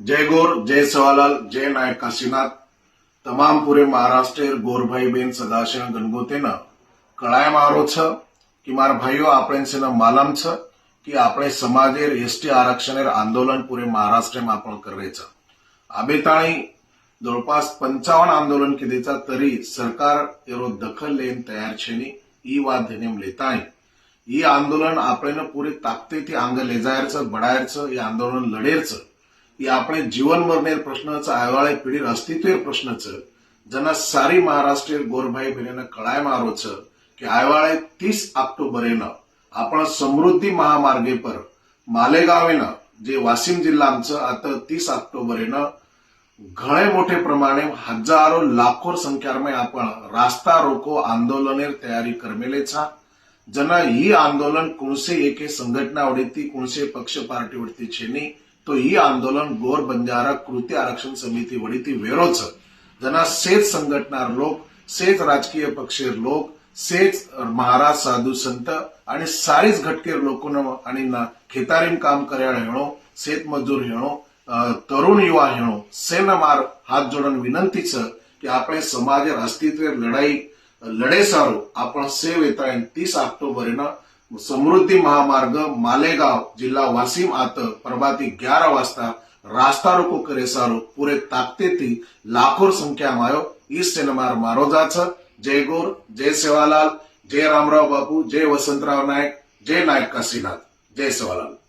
जय गोर जय सवालाल जय नायक काशीनाथ. तमाम पुरे महाराष्ट्र गोर भाई बहन सदाशिव गणगोतेनं કળાય મારો कि मार મારા ભાઈઓ આપણે છે छ છે કે આપણે સમાજેર એસટી આરક્ષણેર આંદોલન પૂરે મહારાષ્ટ્રમાં પણ કરે છે આબેતાણી जवळपास पंचावन्न आंदोलन केलेचा तरी सरकार एरो दखल लेन तयार छेनी ई वाद नेम लेताय ई आंदोलन आपल्यानं पुरे ताकदीती अंग लेजायचं बडायरचं हे आंदोलन लढेरचं. की आपले जीवन मरणेर प्रश्नाचं आयवाळे पिढीर अस्तित्व प्रश्नच ज्यांना सारी महाराष्ट्रीय गोरभाई बहिणीनं कळाय मारोच की आयवाळे तीस ऑक्टोबर आपण समृद्धी महामार्गे पर मालेगाव येणं जे वाशिम जिल्हा आमचं आता तीस ऑक्टोबर येणं घळे मोठे प्रमाणे हजारो लाखो संख्यामध्ये आपण रास्ता रोको आंदोलनेर तयारी करमेलेच हा ज्यांना ही आंदोलन कोणसे एके संघटना उडीत कोणसे पक्ष पार्टी उडतीचे छेनी तो ही आंदोलन गोर बंजारा कृती आरक्षण समिती वडीती वेरोच जना सेच संघटनार लोक सेच राजकीय पक्षीर लोक सेच महाराज साधू संत आणि सारीच घटकेर लोकोन आणि ना- खेतारीम काम કર્યા હેણો શેત મજૂર હેણો અ, તરુણ યુવા હેણો સેના માર હાથ જોડન વિનંતી છે કે આપણે સમાજે અસ્તિત્વ લડાઈ લડે સારું आपण सेव येता तीस ऑक्टोबरनं समृद्धी महामार्ग मालेगाव जिल्हा वासिम आत प्रभाती ग्यारा वाजता रास्ता रोको करे सारो पुरे ताकते ती लाखोर संख्या मायो आयो इस सिनेमार मारो जाच जय गोर जय सेवालाल जय रामराव बापू जय वसंतराव नायक जय नायक काशीनाथ. जय सेवालाल.